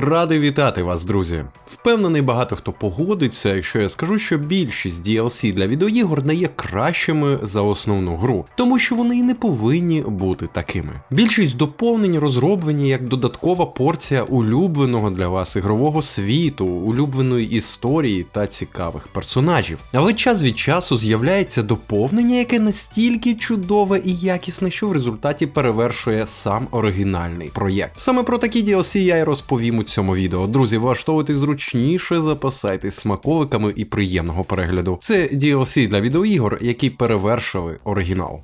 Радий вітати вас, друзі. Впевнений, багато хто погодиться, якщо я скажу, що більшість DLC для відеоігор не є кращими за основну гру, тому що вони і не повинні бути такими. Більшість доповнень розроблені як додаткова порція улюбленого для вас ігрового світу, улюбленої історії та цікавих персонажів. Але час від часу з'являється доповнення, яке настільки чудове і якісне, що в результаті перевершує сам оригінальний проєкт. Саме про такі DLC я й розповім у цьому відео. Друзі, влаштовуйтесь зручніше, запасайтесь смаколиками і приємного перегляду. Це DLC для відеоігор, які перевершили оригінал.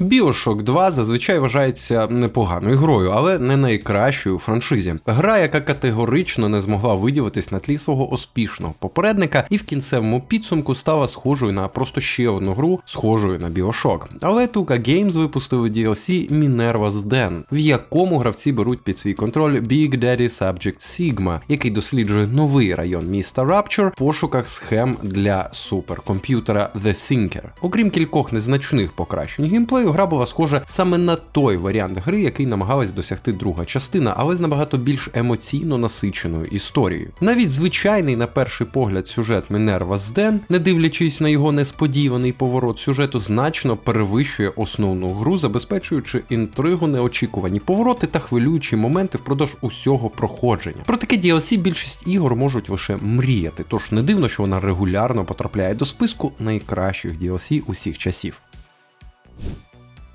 Bioshock 2 зазвичай вважається непоганою грою, але не найкращою у франшизі. Гра, яка категорично не змогла виділитись на тлі свого успішного попередника, і в кінцевому підсумку стала схожою на просто ще одну гру, схожою на Bioshock. Але Tuka Games випустили DLC Minerva's Den, в якому гравці беруть під свій контроль Big Daddy Subject Sigma, який досліджує новий район міста Rapture в пошуках схем для суперкомп'ютера The Thinker. Окрім кількох незначних покращень геймплею, гра була схожа саме на той варіант гри, який намагалась досягти друга частина, але з набагато більш емоційно насиченою історією. Навіть звичайний на перший погляд сюжет Мінерва Зден, не дивлячись на його несподіваний поворот сюжету, значно перевищує основну гру, забезпечуючи інтригу, неочікувані повороти та хвилюючі моменти впродовж усього проходження. Про таке DLC більшість ігор можуть лише мріяти, тож не дивно, що вона регулярно потрапляє до списку найкращих DLC усіх часів.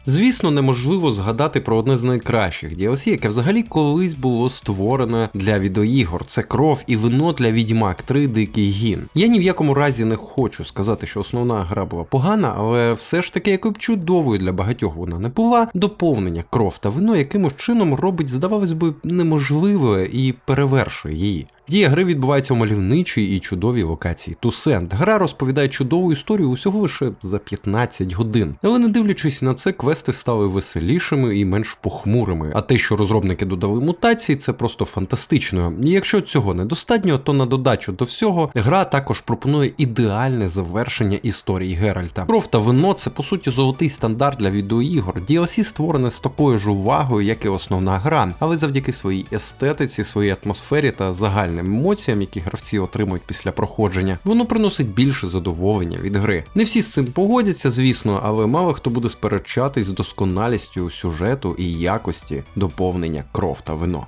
Звісно, неможливо згадати про одне з найкращих DLC, яке взагалі колись було створене для відеоігор. Це кров і вино для Відьмак 3 Дикий Гін. Я ні в якому разі не хочу сказати, що основна гра була погана, але все ж таки, якою б чудовою для багатьох вона не була, доповнення кров та вино якимось чином робить, здавалось би, неможливе і перевершує її. Дія гри відбувається у мальовничій і чудовій локації Тусент. Гра розповідає чудову історію усього лише за 15 годин. Але не дивлячись на це, квести стали веселішими і менш похмурими. А те, що розробники додали мутації, це просто фантастично. І якщо цього недостатньо, то на додачу до всього гра також пропонує ідеальне завершення історії Геральта. Кров та вино це по суті золотий стандарт для відеоігор. DLC створене з такою ж увагою, як і основна гра, але завдяки своїй естетиці, своїй атмосфері та загальним емоціям, які гравці отримують після проходження, воно приносить більше задоволення від гри. Не всі з цим погодяться, звісно, але мало хто буде сперечатись з досконалістю сюжету і якості доповнення кров та вино.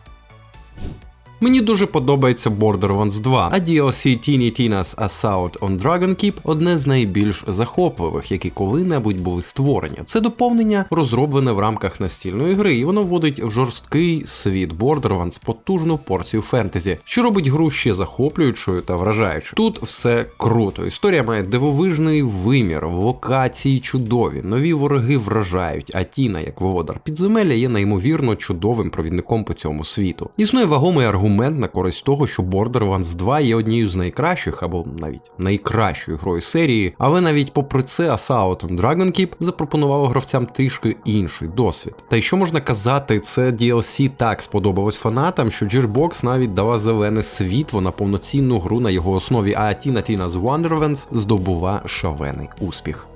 Мені дуже подобається Borderlands 2, а DLC Teeny Tina's Assault on Dragon Keep одне з найбільш захопливих, які коли-небудь були створені. Це доповнення розроблене в рамках настільної гри, і воно вводить в жорсткий світ Borderlands потужну порцію фентезі, що робить гру ще захоплюючою та вражаючою. Тут все круто. Історія має дивовижний вимір, локації чудові, нові вороги вражають, а Тіна, як володар підземелля, є неймовірно чудовим провідником по цьому світу. Існує вагомий аргумент аргумент на користь того, що Borderlands 2 є однією з найкращих або навіть найкращою грою серії, але навіть попри це Assault Dragon Keep запропонувало гравцям трішки інший досвід. Та й що можна казати, це DLC так сподобалось фанатам, що Gearbox навіть дала зелене світло на повноцінну гру на його основі, а Tina Tina's Wonderlands здобула шалений успіх.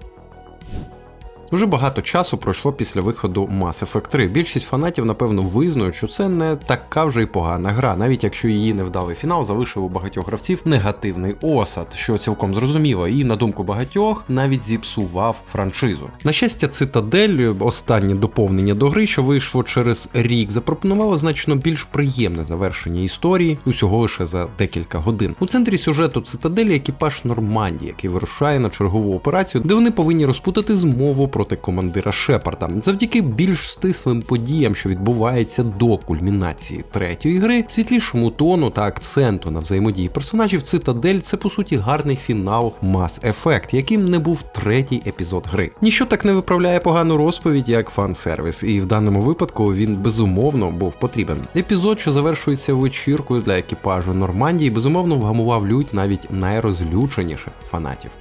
Дуже багато часу пройшло після виходу Mass Effect 3. Більшість фанатів, напевно, визнають, що це не така вже й погана гра, навіть якщо її невдалий фінал залишив у багатьох гравців негативний осад, що цілком зрозуміло, і на думку багатьох навіть зіпсував франшизу. На щастя, цитадель, останнє доповнення до гри, що вийшло через рік, запропонувало значно більш приємне завершення історії, усього лише за декілька годин. У центрі сюжету цитаделі екіпаж Нормандії, який вирушає на чергову операцію, де вони повинні розпутати змову про проти командира Шепарда. Завдяки більш стислим подіям, що відбувається до кульмінації третьої гри, світлішому тону та акценту на взаємодії персонажів, цитадель це по суті гарний фінал Mass Effect, яким не був третій епізод гри. Ніщо так не виправляє погану розповідь, як фан-сервіс, і в даному випадку він безумовно був потрібен. Епізод, що завершується вечіркою для екіпажу Нормандії, безумовно вгамував лють навіть найрозлюченіших фанатів.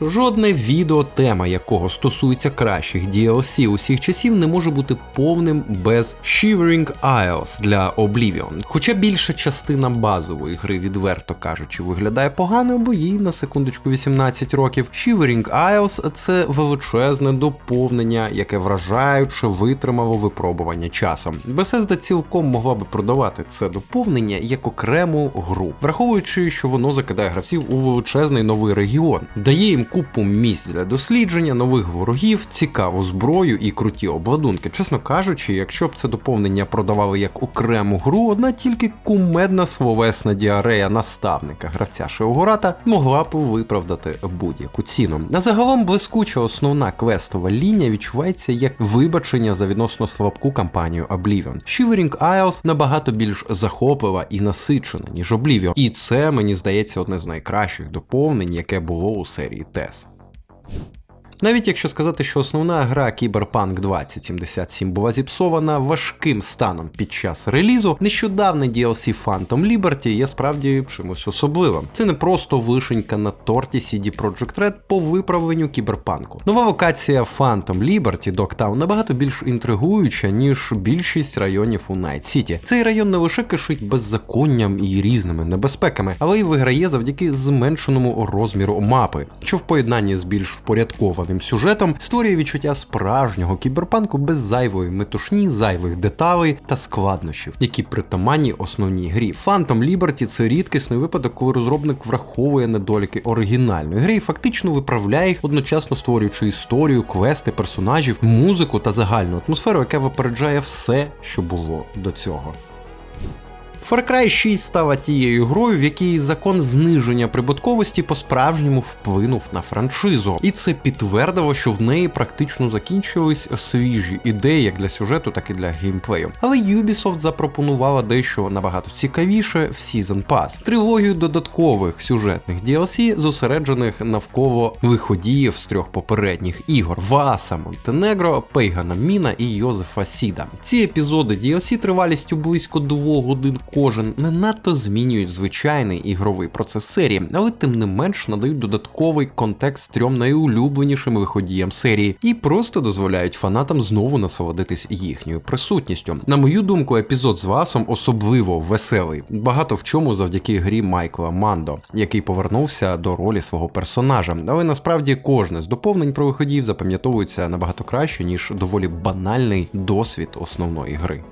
Жодне відео, тема якого стосується кращих DLC усіх часів, не може бути повним без Shivering Isles для Oblivion. Хоча більша частина базової гри, відверто кажучи, виглядає погано, бо їй на секундочку 18 років. Shivering Isles – це величезне доповнення, яке вражаюче витримало випробування часом. Bethesda цілком могла би продавати це доповнення як окрему гру, враховуючи, що воно закидає гравців у величезний новий регіон, дає їм купу місць для дослідження, нових ворогів, цікаву зброю і круті обладунки. Чесно кажучи, якщо б це доповнення продавали як окрему гру, одна тільки кумедна словесна діарея наставника гравця Шеогората могла б виправдати будь-яку ціну. А загалом блискуча основна квестова лінія відчувається як вибачення за відносно слабку кампанію Oblivion. Shivering Isles набагато більш захоплива і насичена, ніж Oblivion. І це мені здається одне з найкращих доповнень, яке було у серії TES. Навіть якщо сказати, що основна гра Cyberpunk 2077 була зіпсована важким станом під час релізу, нещодавний DLC Phantom Liberty є справді чимось особливим. Це не просто вишенька на торті CD Projekt Red по виправленню кіберпанку. Нова локація Phantom Liberty Dogtown набагато більш інтригуюча, ніж більшість районів у Night City. Цей район не лише кишить беззаконням і різними небезпеками, але й виграє завдяки зменшеному розміру мапи, що в поєднанні з більш впорядкованим сюжетом створює відчуття справжнього кіберпанку без зайвої метушні, зайвих деталей та складнощів, які притаманні основній грі. Phantom Liberty – це рідкісний випадок, коли розробник враховує недоліки оригінальної гри і фактично виправляє їх, одночасно створюючи історію, квести, персонажів, музику та загальну атмосферу, яка випереджає все, що було до цього. Far Cry 6 стала тією грою, в якій закон зниження прибутковості по-справжньому вплинув на франшизу, і це підтвердило, що в неї практично закінчились свіжі ідеї як для сюжету, так і для геймплею. Але Ubisoft запропонувала дещо набагато цікавіше в Season Pass – трилогію додаткових сюжетних DLC, зосереджених навколо виходіїв з трьох попередніх ігор: Васа Монтенегро, Пейгана Міна і Йозефа Сіда. Ці епізоди DLC тривалістю близько двох годин кожен не надто змінюють звичайний ігровий процес серії, але тим не менш надають додатковий контекст трьом найулюбленішим виходіям серії і просто дозволяють фанатам знову насолодитись їхньою присутністю. На мою думку, епізод з Васом особливо веселий, багато в чому завдяки грі Майкла Мандо, який повернувся до ролі свого персонажа. Але насправді кожне з доповнень про виходів запам'ятовується набагато краще, ніж доволі банальний досвід основної гри.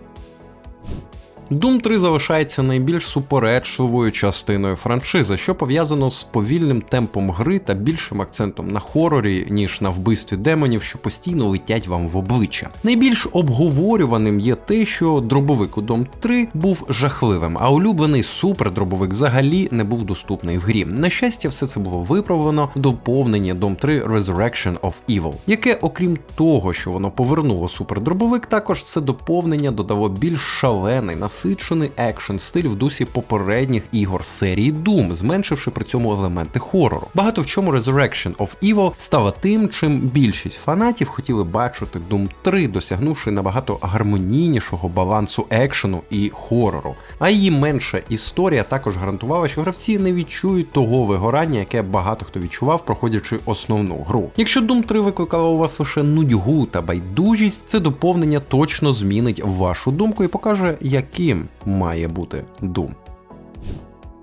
Doom 3 залишається найбільш суперечливою частиною франшизи, що пов'язано з повільним темпом гри та більшим акцентом на хорорі, ніж на вбивстві демонів, що постійно летять вам в обличчя. Найбільш обговорюваним є те, що дробовик у Doom 3 був жахливим, а улюблений супердробовик взагалі не був доступний в грі. На щастя, все це було виправлено в доповненні Doom 3 Resurrection of Evil, яке, окрім того, що воно повернуло супердробовик, також це доповнення додало більш шалений насичений екшн стиль в дусі попередніх ігор серії Doom, зменшивши при цьому елементи хорору. Багато в чому Resurrection of Evil стала тим, чим більшість фанатів хотіли бачити Doom 3, досягнувши набагато гармонійнішого балансу екшену і хорору. А її менша історія також гарантувала, що гравці не відчують того вигорання, яке багато хто відчував, проходячи основну гру. Якщо Doom 3 викликала у вас лише нудьгу та байдужість, це доповнення точно змінить вашу думку і покаже, яким має бути Doom.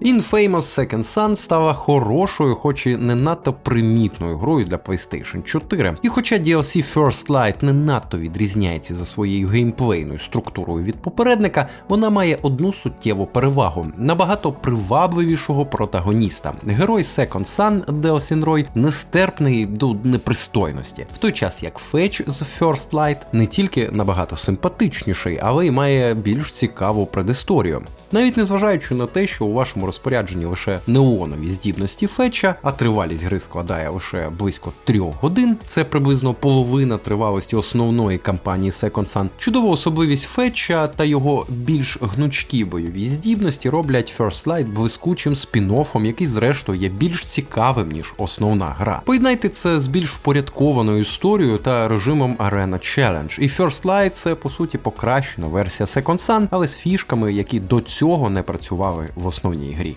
Infamous Second Son стала хорошою, хоч і не надто примітною грою для PlayStation 4. І хоча DLC First Light не надто відрізняється за своєю геймплейною структурою від попередника, вона має одну суттєву перевагу набагато привабливішого протагоніста. Герой Second Son Delsin Roy нестерпний до непристойності, в той час як Фетч з First Light не тільки набагато симпатичніший, але й має більш цікаву предісторію. Навіть незважаючи на те, що у вашому розпорядженні лише неонові здібності фетча, а тривалість гри складає лише близько 3 годин. Це приблизно половина тривалості основної кампанії Second Sun. Чудова особливість фетча та його більш гнучкі бойові здібності роблять First Light блискучим спін-оффом, який зрештою є більш цікавим ніж основна гра. Поєднайте це з більш впорядкованою історією та режимом Arena Challenge. І First Light це по суті покращена версія Second Sun, але з фішками, які до цього не працювали в основній грі грі.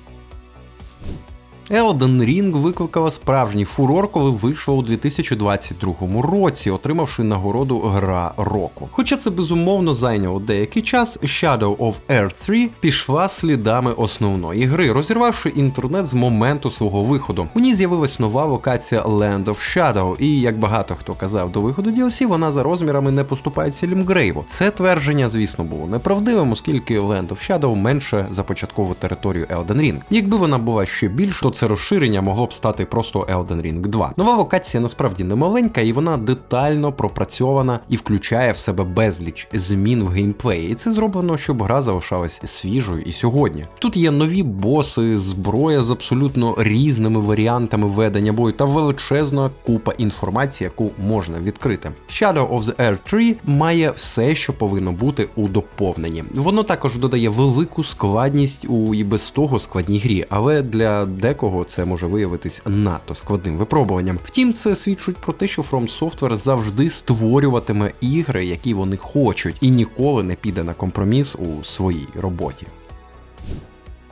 Elden Ring викликала справжній фурор, коли вийшла у 2022 році, отримавши нагороду Гра року. Хоча це безумовно зайняло деякий час, Shadow of Earth 3 пішла слідами основної гри, розірвавши інтернет з моменту свого виходу. У ній з'явилась нова локація Land of Shadow, і як багато хто казав до виходу DLC, вона за розмірами не поступається Лімгрейву. Це твердження, звісно, було неправдивим, оскільки Land of Shadow менше за початкову територію Elden Ring. Якби вона була ще більш, то це розширення могло б стати просто Elden Ring 2. Нова локація насправді не маленька, і вона детально пропрацьована і включає в себе безліч змін в геймплеї. І це зроблено, щоб гра залишалась свіжою і сьогодні. Тут є нові боси, зброя з абсолютно різними варіантами ведення бою та величезна купа інформації, яку можна відкрити. Shadow of the Earth 3 має все, що повинно бути у доповненні. Воно також додає велику складність у і без того складній грі, але для декого це може виявитись надто складним випробуванням. Втім, це свідчить про те, що From Software завжди створюватиме ігри, які вони хочуть, і ніколи не піде на компроміс у своїй роботі.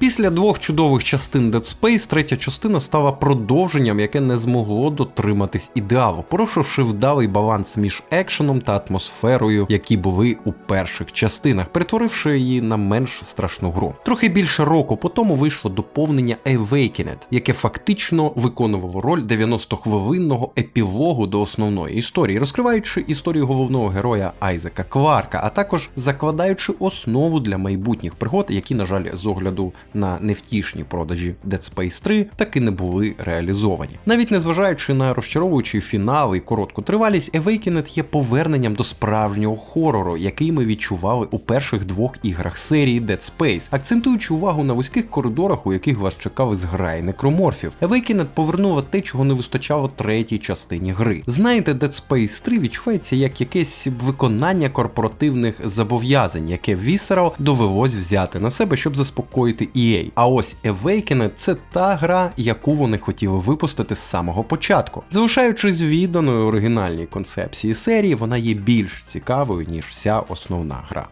Після двох чудових частин Dead Space третя частина стала продовженням, яке не змогло дотриматись ідеалу, порушивши вдалий баланс між екшеном та атмосферою, які були у перших частинах, перетворивши її на менш страшну гру. Трохи більше року по тому вийшло доповнення Awakened, яке фактично виконувало роль 90-хвилинного епілогу до основної історії, розкриваючи історію головного героя Айзека Кларка, а також закладаючи основу для майбутніх пригод, які, на жаль, з огляду на невтішні продажі Dead Space 3 таки не були реалізовані. Навіть незважаючи на розчаровуючий фінал і коротку тривалість, Awakened є поверненням до справжнього хорору, який ми відчували у перших двох іграх серії Dead Space, акцентуючи увагу на вузьких коридорах, у яких вас чекали зграї некроморфів. Awakened повернула те, чого не вистачало третій частині гри. Знаєте, Dead Space 3 відчувається як якесь виконання корпоративних зобов'язань, яке Visceral довелось взяти на себе, щоб заспокоїти EA. А ось Awakened – це та гра, яку вони хотіли випустити з самого початку. Залишаючись відданою оригінальній концепції серії, вона є більш цікавою, ніж вся основна гра.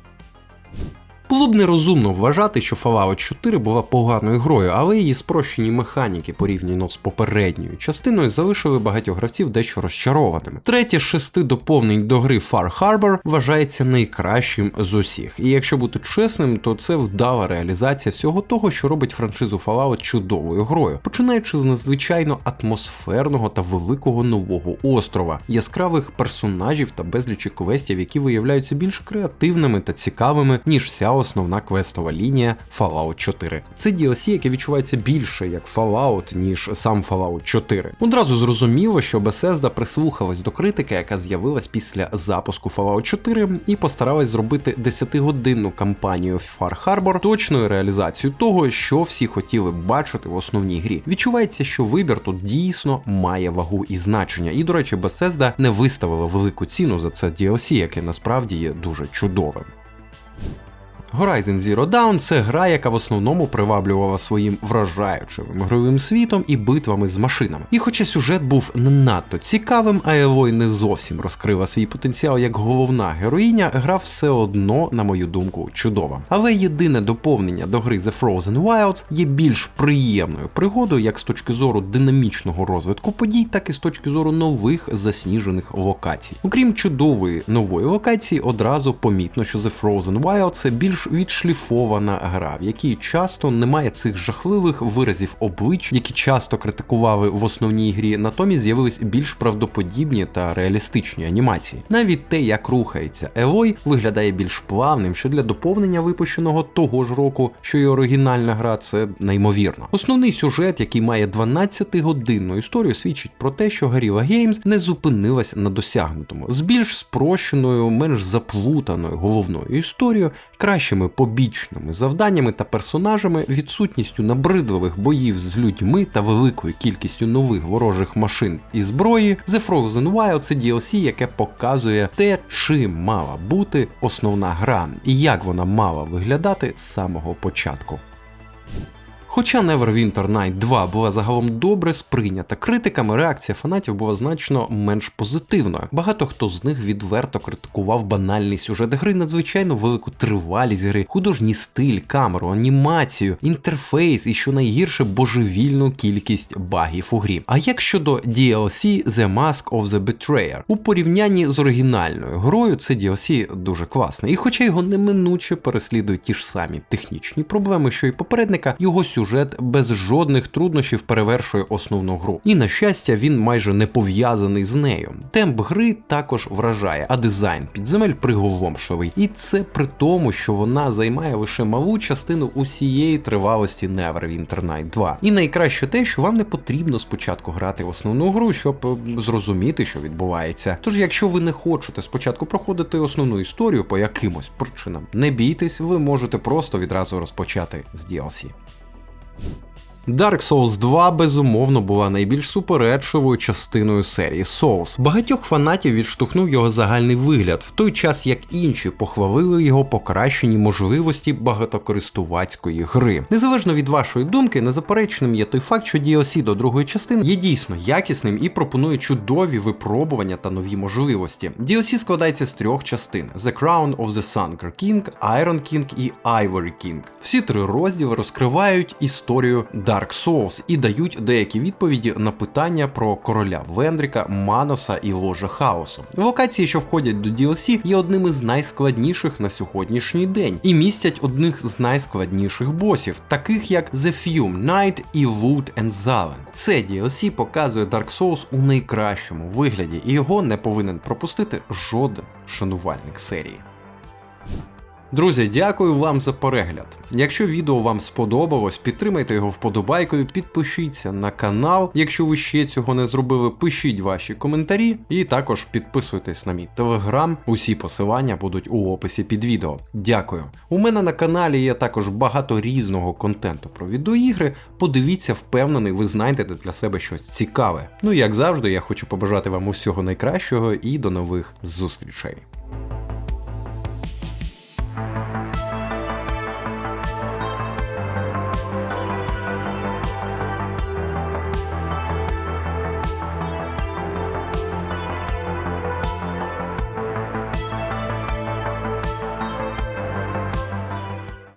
Було б нерозумно вважати, що Fallout 4 була поганою грою, але її спрощені механіки порівняно з попередньою частиною залишили багатьох гравців дещо розчарованими. Третє з шести доповнень до гри Far Harbor вважається найкращим з усіх. І якщо бути чесним, то це вдала реалізація всього того, що робить франшизу Fallout чудовою грою, починаючи з надзвичайно атмосферного та великого нового острова, яскравих персонажів та безлічі квестів, які виявляються більш креативними та цікавими, ніж вся основна квестова лінія Fallout 4. Це DLC, яке відчувається більше як Fallout, ніж сам Fallout 4. Одразу зрозуміло, що Bethesda прислухалась до критики, яка з'явилась після запуску Fallout 4, і постаралась зробити 10-годинну кампанію Far Harbor точною реалізацією того, що всі хотіли бачити в основній грі. Відчувається, що вибір тут дійсно має вагу і значення. І, до речі, Bethesda не виставила велику ціну за це DLC, яке насправді є дуже чудовим. Horizon Zero Dawn це гра, яка в основному приваблювала своїм вражаючим ігровим світом і битвами з машинами. І хоча сюжет був не надто цікавим, а Елой не зовсім розкрила свій потенціал як головна героїня, гра все одно, на мою думку, чудова. Але єдине доповнення до гри The Frozen Wilds є більш приємною пригодою як з точки зору динамічного розвитку подій, так і з точки зору нових засніжених локацій. Окрім чудової нової локації, одразу помітно, що The Frozen Wild це більш більш відшліфована гра, в якій часто немає цих жахливих виразів облич, які часто критикували в основній грі, натомість з'явились більш правдоподібні та реалістичні анімації. Навіть те, як рухається Елой, виглядає більш плавним, що для доповнення випущеного того ж року, що й оригінальна гра, це неймовірно. Основний сюжет, який має 12-годинну історію, свідчить про те, що Guerrilla Games не зупинилась на досягнутому з більш спрощеною, менш заплутаною головною історією, кращими побічними завданнями та персонажами, відсутністю набридливих боїв з людьми та великою кількістю нових ворожих машин і зброї, The Frozen Wild це DLC, яке показує те, чим мала бути основна гра і як вона мала виглядати з самого початку. Хоча Neverwinter Night 2 була загалом добре сприйнята критиками, реакція фанатів була значно менш позитивною. Багато хто з них відверто критикував банальний сюжет гри, надзвичайно велику тривалість гри, художній стиль, камеру, анімацію, інтерфейс і що найгірше божевільну кількість багів у грі. А як щодо DLC The Mask of the Betrayer? У порівнянні з оригінальною грою це DLC дуже класне. І хоча його неминуче переслідують ті ж самі технічні проблеми, що й попередника, його сюжет без жодних труднощів перевершує основну гру. І на щастя, він майже не пов'язаний з нею. Темп гри також вражає, а дизайн підземель приголомшливий. І це при тому, що вона займає лише малу частину усієї тривалості Neverwinter Night 2. І найкраще те, що вам не потрібно спочатку грати в основну гру, щоб е, зрозуміти, що відбувається. Тож, якщо ви не хочете спочатку проходити основну історію по якимось причинам, не бійтесь, ви можете просто відразу розпочати з DLC. you Dark Souls 2 безумовно була найбільш суперечливою частиною серії Souls. Багатьох фанатів відштовхнув його загальний вигляд, в той час як інші похвалили його покращені можливості багатокористувацької гри. Незалежно від вашої думки, незаперечним є той факт, що DLC до другої частини є дійсно якісним і пропонує чудові випробування та нові можливості. DLC складається з трьох частин: The Crown of the Sunker King, Iron King і Ivory King. Всі три розділи розкривають історію Dark Souls і дають деякі відповіді на питання про короля Вендріка, Маноса і ложа хаосу. Локації, що входять до DLC, є одним із найскладніших на сьогоднішній день і містять одних з найскладніших босів, таких як The Fume, Night і Loot and Zalen. Це DLC показує Dark Souls у найкращому вигляді, і його не повинен пропустити жоден шанувальник серії. Друзі, дякую вам за перегляд. Якщо відео вам сподобалось, підтримайте його вподобайкою, підпишіться на канал. Якщо ви ще цього не зробили, пишіть ваші коментарі і також підписуйтесь на мій телеграм. Усі посилання будуть у описі під відео. Дякую. У мене на каналі є також багато різного контенту про відеоігри. Подивіться, впевнений, ви знайдете для себе щось цікаве. Ну і як завжди, я хочу побажати вам усього найкращого і до нових зустрічей.